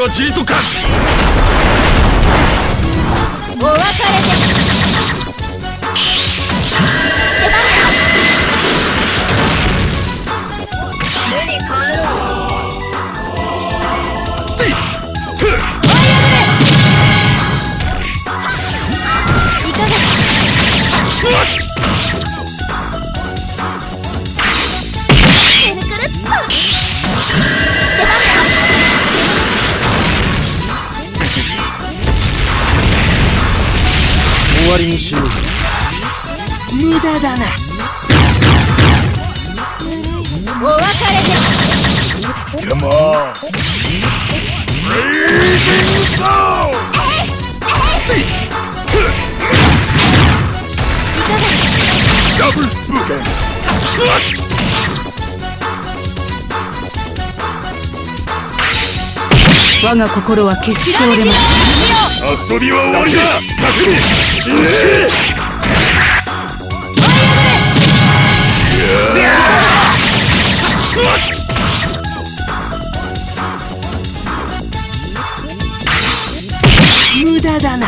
は塵と化すお別れです。わりにしよう。無駄だな。お別れです。カ我が心は決して折れません。遊びは終わりだ。叫び死ね無駄だな。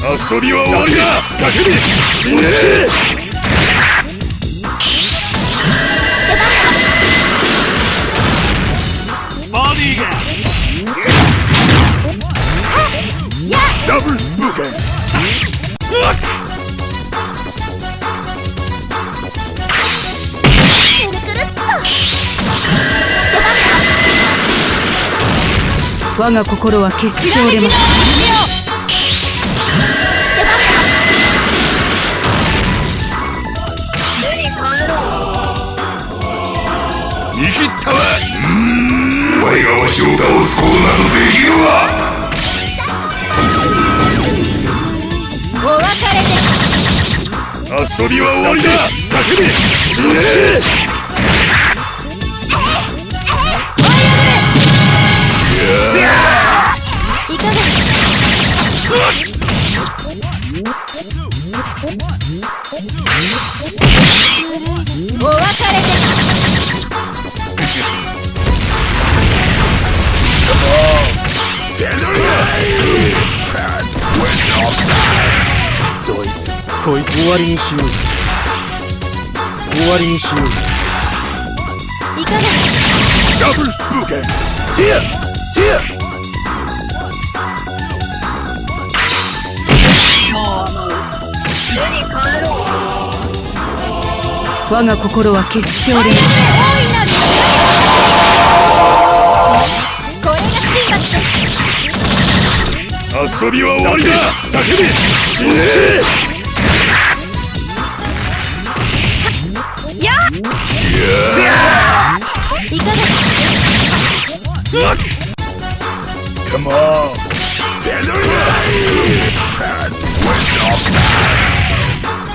遊びは終わりだ。叫び死ね我が心は決して折れませんを倒すことなどできるわ。お別れです。遊びは終わりだ。叫び死ねいかがお別れですどいつこいつ終わりにしよう。終わりにしよう。いかがダブルスプーケンティアティ我が心は決して折れません遊びは終わりだ。叫び死ねいかがカモン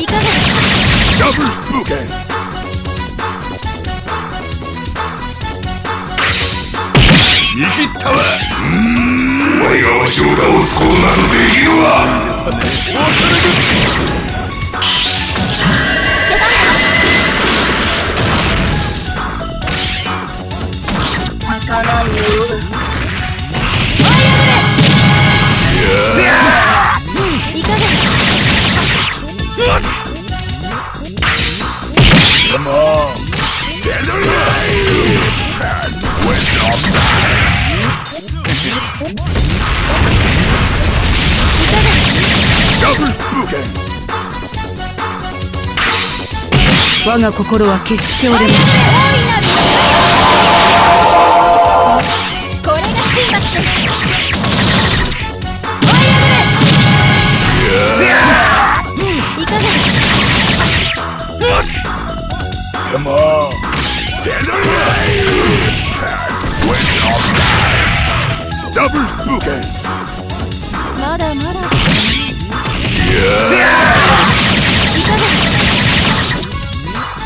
いかがダブルスプーケン見切ったわ。うーん我がわしを倒すことなどできるわ。いか我が心は決して折れません。大いなるこれが神罰ですいまだまだ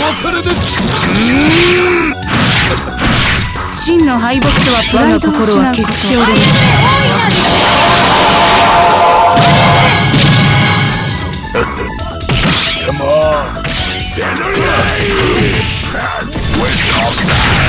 お別れです真の敗北とはプライドを心は決して折れま Come on! Deadly! Waste of time!